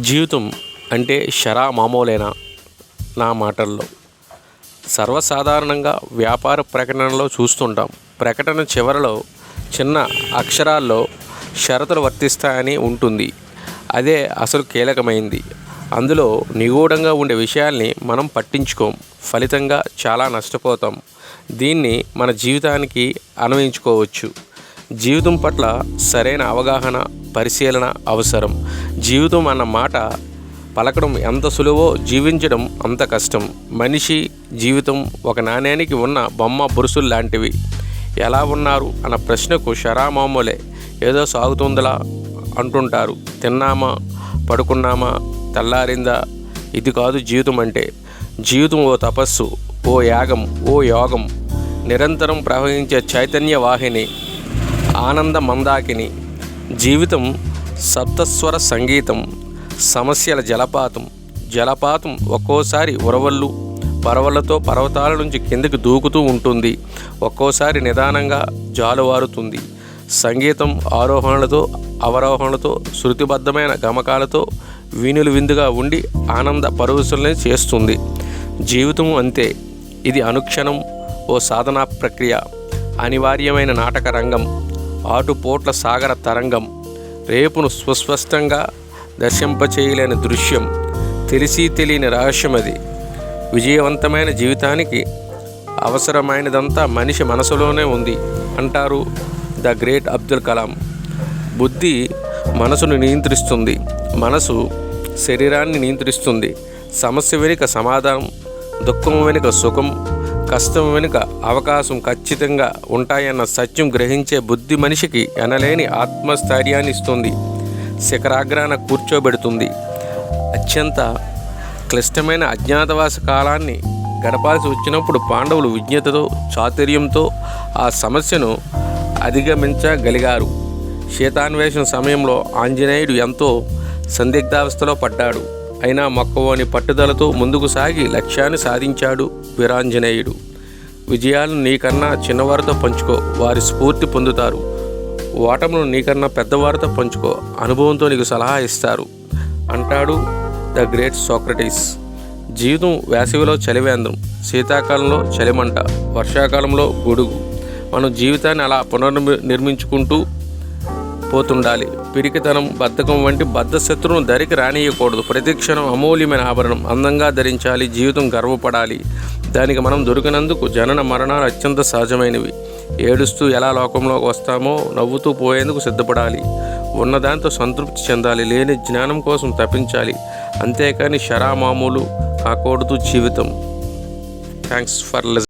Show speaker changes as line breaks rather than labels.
జీవితం అంటే షరా మామూలేనా నా మాటల్లో. సర్వసాధారణంగా వ్యాపార ప్రకటనలో చూస్తుంటాం. ప్రకటన చివరలో చిన్న అక్షరాల్లో షరతులు వర్తిస్తాయని ఉంటుంది. అదే అసలు కీలకమైంది. అందులో నిగూఢంగా ఉండే విషయాల్ని మనం పట్టించుకోం. ఫలితంగా చాలా నష్టపోతాం. దీన్ని మన జీవితానికి అన్వయించుకోవచ్చు. జీవితం పట్ల సరైన అవగాహన పరిశీలన అవసరం. జీవితం అన్న మాట పలకడం ఎంత సులువో జీవించడం అంత కష్టం. మనిషి జీవితం ఒక నాణ్యానికి ఉన్న బొమ్మ బురుసులు లాంటివి. ఎలా ఉన్నారు? అన్న ప్రశ్నకు షరామామూలే. ఏదో సాగుతుందిలా అంటుంటారు. తిన్నామా? పడుకున్నామా? తెల్లారిందా? ఇది కాదు జీవితం అంటే. జీవితం ఓ తపస్సు ఓ యాగం ఓ యోగం. నిరంతరం ప్రవహించే చైతన్య వాహిని ఆనంద మందాకిని జీవితం సప్తస్వర సంగీతం సమస్యల జలపాతం. జలపాతం ఒక్కోసారి ఉరవళ్ళు పరవళ్ళతో పర్వతాల నుంచి కిందకి దూకుతూ ఉంటుంది. ఒక్కోసారి నిదానంగా జాలువారుతుంది. సంగీతం ఆరోహణలతో అవరోహణలతో శృతిబద్ధమైన గమకాలతో వీణులు విందుగా ఉండి ఆనంద పరవశుల్ని చేస్తుంది. జీవితం అంతే. ఇది అనుక్షణం ఓ సాధనా ప్రక్రియ. అనివార్యమైన నాటక రంగం. ఆటుపోట్ల సాగర తరంగం రేపును సుస్పష్టంగా దర్శింపచేయలేని దృశ్యం తెలిసి తెలియని రహస్యం అది. విజయవంతమైన జీవితానికి అవసరమైనదంతా మనిషి మనసులోనే ఉంది అంటారు ద గ్రేట్ అబ్దుల్ కలాం. బుద్ధి మనసును నియంత్రిస్తుంది మనసు శరీరాన్ని నియంత్రిస్తుంది. సమస్య వెనుక సమాధానం దుఃఖం వెనుక సుఖం కష్టం వెనుక అవకాశం ఖచ్చితంగా ఉంటాయన్న సత్యం గ్రహించే బుద్ధి మనిషికి ఎనలేని ఆత్మస్థైర్యాన్ని ఇస్తుంది. శిఖరాగ్రాన కూర్చోబెడుతుంది. అత్యంత క్లిష్టమైన అజ్ఞాతవాస కాలాన్ని గడపాల్సి వచ్చినప్పుడు పాండవులు విజ్ఞతతో చాతుర్యంతో ఆ సమస్యను అధిగమించగలిగారు. శీతాన్వేషణ సమయంలో ఆంజనేయుడు ఎంతో సందిగ్ధావస్థలో పడ్డాడు. అయినా మొక్కవోని పట్టుదలతో ముందుకు సాగి లక్ష్యాన్ని సాధించాడు వీరాంజనేయుడు. విజయాలను నీకన్నా చిన్నవారితో పంచుకో వారి స్ఫూర్తి పొందుతారు. ఓటమును నీకన్నా పెద్దవారితో పంచుకో అనుభవంతో నీకు సలహా ఇస్తారు అంటాడు ద గ్రేట్ సోక్రటీస్. జీవితం వేసవిలో చలివేంద్రం శీతాకాలంలో చలిమంట వర్షాకాలంలో గొడుగు. మనం జీవితాన్ని అలా పునర్ నిర్మించుకుంటూ పోతుండాలి. పిరికితనం బద్ధకం వంటి బద్ధశత్రువును దరికి రానియకూడదు ప్రతిక్షణం అమూల్యమైన ఆభరణం అందంగా ధరించాలి జీవితం గర్వపడాలి. దానికి మనం దొరికినందుకు జనన మరణాలు అత్యంత సహజమైనవి. ఏడుస్తూ ఎలా లోకంలోకి వస్తామో నవ్వుతూ పోయేందుకు సిద్ధపడాలి. ఉన్నదాంతో సంతృప్తి చెందాలి లేని జ్ఞానం కోసం తప్పించాలి అంతేకాని షరా మామూలు కాకూడదు జీవితం. Thanks for లిస్